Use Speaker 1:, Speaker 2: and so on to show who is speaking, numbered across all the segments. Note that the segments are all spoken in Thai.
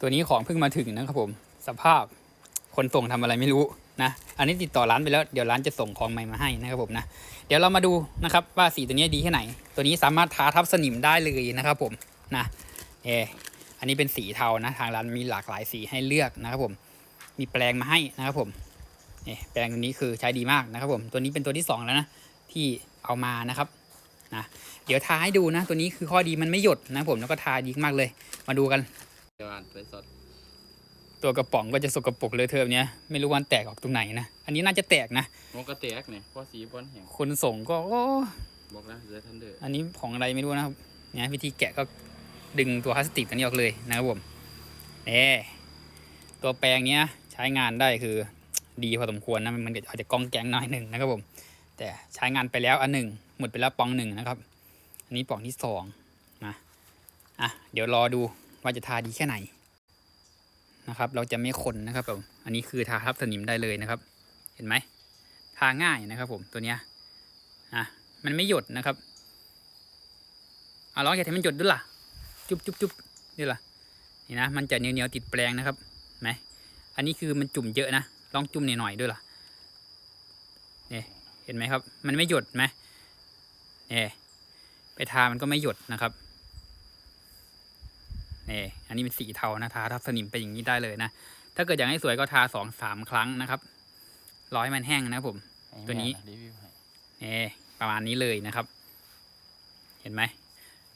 Speaker 1: ตัวนี้ของเพิ่งมาถึงนะครับผม สภาพคนส่งทำอะไรไม่รู้นะ อันนี้ติดต่อร้านไปแล้ว เดี๋ยวร้านจะส่งของใหม่มาให้นะครับผมนะ เดี๋ยวเรามาดูนะครับว่าสีตัวนี้ดีแค่ไหน ตัวนี้สามารถทาทับสนิมได้เลยนะครับผมนะ เอออันนี้เป็นสีเทานะ ทางร้านมีหลากหลายสีให้เลือกนะครับผม มีแปลงมาให้นะครับผมเนี่ยแปลงตัวนี้คือใช้ดีมากนะครับผม ตัวนี้เป็นตัวที่สองแล้วนะที่เอามานะครับนะ เดี๋ยวทาให้ดูนะ ตัวนี้คือข้อดีมันไม่หยดนะครับผม แล้วก็ทาดีมากเลย มาดูกัน
Speaker 2: เดี๋ยวอ่านไปสด
Speaker 1: ตัวกระป๋องก็จะสกปรกเลยเทอมเนี้ยไม่รู้วันแตกออกตรงไหนนะ อันนี้น่าจะแตกนะ
Speaker 2: มันก็แตกเนี่ยเพราะสีบอลแห้ง
Speaker 1: คนส่งก็โอ้
Speaker 2: บอกแล้วเดทันเดอร์
Speaker 1: อันนี้ของอะไรไม่รู้นะครับเนี่ยวิธีแกะก็ดึงตัวพลาสติกตัวนี้ออกเลยนะครับผมเน่ตัวแปรงเนี้ยใช้งานได้คือดีพอสมควรนะมันอาจจะกองแกงหน่อยหนึ่งนะครับผม แต่ใช้งานไปแล้วอันหนึ่งหมดไปแล้วปองหนึ่งนะครับ อันนี้ปองที่สองนะอะเดี๋ยวรอดู ว่าจะทาดีแค่ไหนนะครับ เราจะไม่คนนะครับผมอันนี้คือทาทับสนิมได้เลยนะครับ เห็นไหมทาง่ายนะครับ ผมตัวเนี้ยอะมันไม่หยดนะครับเอาลองอย่าให้มันหยดด้วยล่ะ จุ๊บจุ๊บจุ๊บนี่ล่ะนี่นะมันจะเหนียวเหนียวติดแปลงนะครับไหมอันนี้คือมันจุ่มเยอะนะลองจุ่มหน่อยๆด้วยล่ะนี่ยเห็นไหมครับ มันไม่หยดไหมเนี่ยไปทามันก็ไม่หยดนะครับ นี่อันนี้เป็นสีเทานะทาทับสนิมไปอย่างนี้ได้เลยนะ ถ้าเกิดอยากให้สวยก็ทาสองสามครั้งนะครับรอให้มันแห้งนะครับผม ตัวนี้
Speaker 2: รีวิวให้
Speaker 1: นี่ประมาณนี้เลยนะครับ เห็นไหม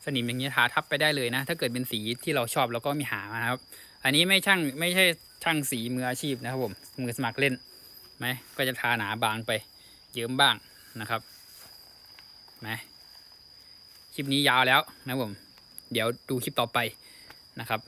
Speaker 1: สนิมอย่างนี้ยทาทับไปได้เลยนะ ถ้าเกิดเป็นสีที่เราชอบเราก็มีหามานะครับ อันนี้ไม่ช่างไม่ใช่ช่างสีมืออาชีพนะครับผมมือสมัครเล่นไหมก็จะทาหนาบางไปเยิ้มบ้างนะครับไหมคลิปนี้ยาวแล้วนะครับผม เดี๋ยวดูคลิปต่อไป นะครับ